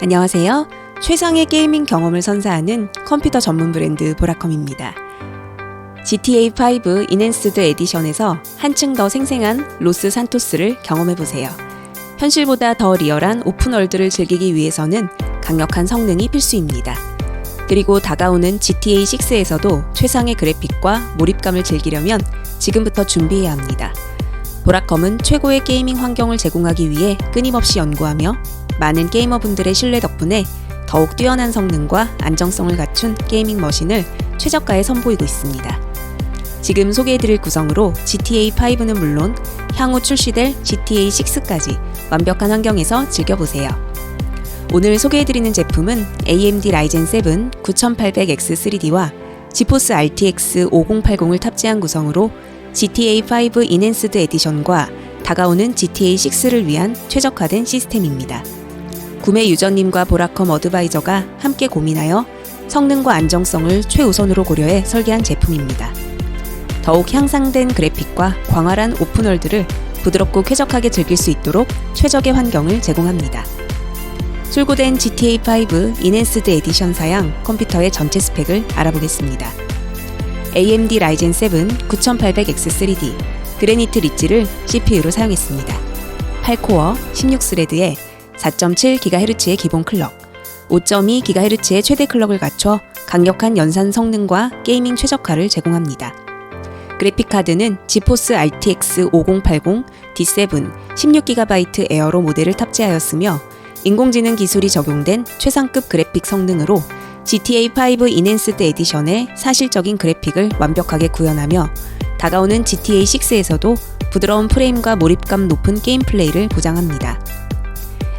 안녕하세요. 최상의 게이밍 경험을 선사하는 컴퓨터 전문 브랜드 보라컴입니다. GTA5 인핸스드 에디션에서 한층 더 생생한 로스 산토스를 경험해보세요. 현실보다 더 리얼한 오픈월드를 즐기기 위해서는 강력한 성능이 필수입니다. 그리고 다가오는 GTA6에서도 최상의 그래픽과 몰입감을 즐기려면 지금부터 준비해야 합니다. 보라컴은 최고의 게이밍 환경을 제공하기 위해 끊임없이 연구하며 많은 게이머분들의 신뢰 덕분에 더욱 뛰어난 성능과 안정성을 갖춘 게이밍 머신을 최저가에 선보이고 있습니다. 지금 소개해드릴 구성으로 GTA5는 물론 향후 출시될 GTA6까지 완벽한 환경에서 즐겨보세요. 오늘 소개해드리는 제품은 AMD 라이젠 7 9800X3D와 지포스 RTX 5080을 탑재한 구성으로 GTA5 인핸스드 에디션과 다가오는 GTA6를 위한 최적화된 시스템입니다. 구매 유저님과 보라컴 어드바이저가 함께 고민하여 성능과 안정성을 최우선으로 고려해 설계한 제품입니다. 더욱 향상된 그래픽과 광활한 오픈월드를 부드럽고 쾌적하게 즐길 수 있도록 최적의 환경을 제공합니다. 출고된 GTA5 인핸스드 에디션 사양 컴퓨터의 전체 스펙을 알아보겠습니다. AMD 라이젠 7 9800X3D 그래니트 리치를 CPU로 사용했습니다. 8코어 16스레드에 4.7GHz의 기본 클럭, 5.2GHz의 최대 클럭을 갖춰 강력한 연산 성능과 게이밍 최적화를 제공합니다. 그래픽카드는 지포스 RTX 5080 D7 16GB 에어로 모델을 탑재하였으며 인공지능 기술이 적용된 최상급 그래픽 성능으로 GTA5 인핸스드 에디션의 사실적인 그래픽을 완벽하게 구현하며 다가오는 GTA6에서도 부드러운 프레임과 몰입감 높은 게임 플레이를 보장합니다.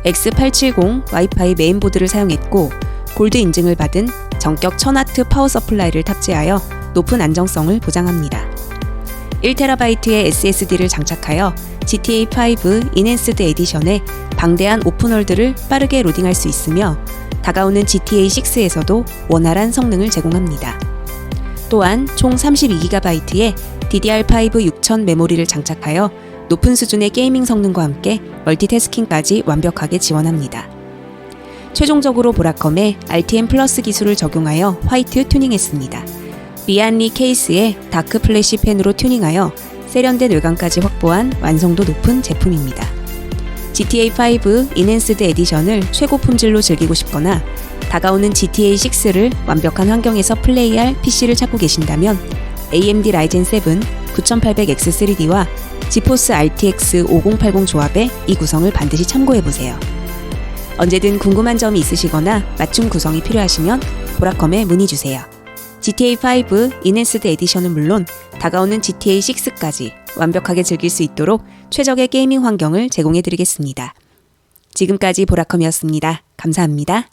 X870 와이파이 메인보드를 사용했고 골드 인증을 받은 전격 1000W 파워 서플라이를 탑재하여 높은 안정성을 보장합니다. 1TB의 SSD를 장착하여 GTA5 인핸스드 에디션의 방대한 오픈월드를 빠르게 로딩할 수 있으며 다가오는 GTA6에서도 원활한 성능을 제공합니다. 또한 총 32GB의 DDR5 6000 메모리를 장착하여 높은 수준의 게이밍 성능과 함께 멀티태스킹까지 완벽하게 지원합니다. 최종적으로 보라컴의 RTM 플러스 기술을 적용하여 화이트 튜닝했습니다. 리안리 케이스에 다크 플래시 펜으로 튜닝하여 세련된 외관까지 확보한 완성도 높은 제품입니다. GTA5 인핸스드 에디션을 최고 품질로 즐기고 싶거나 다가오는 GTA6를 완벽한 환경에서 플레이할 PC를 찾고 계신다면 AMD 라이젠 7 9800X3D와 지포스 RTX 5080 조합의 이 구성을 반드시 참고해 보세요. 언제든 궁금한 점이 있으시거나 맞춤 구성이 필요하시면 보라컴에 문의 주세요. GTA5 인핸스드 에디션은 물론 다가오는 GTA6까지 완벽하게 즐길 수 있도록 최적의 게이밍 환경을 제공해 드리겠습니다. 지금까지 보라컴이었습니다. 감사합니다.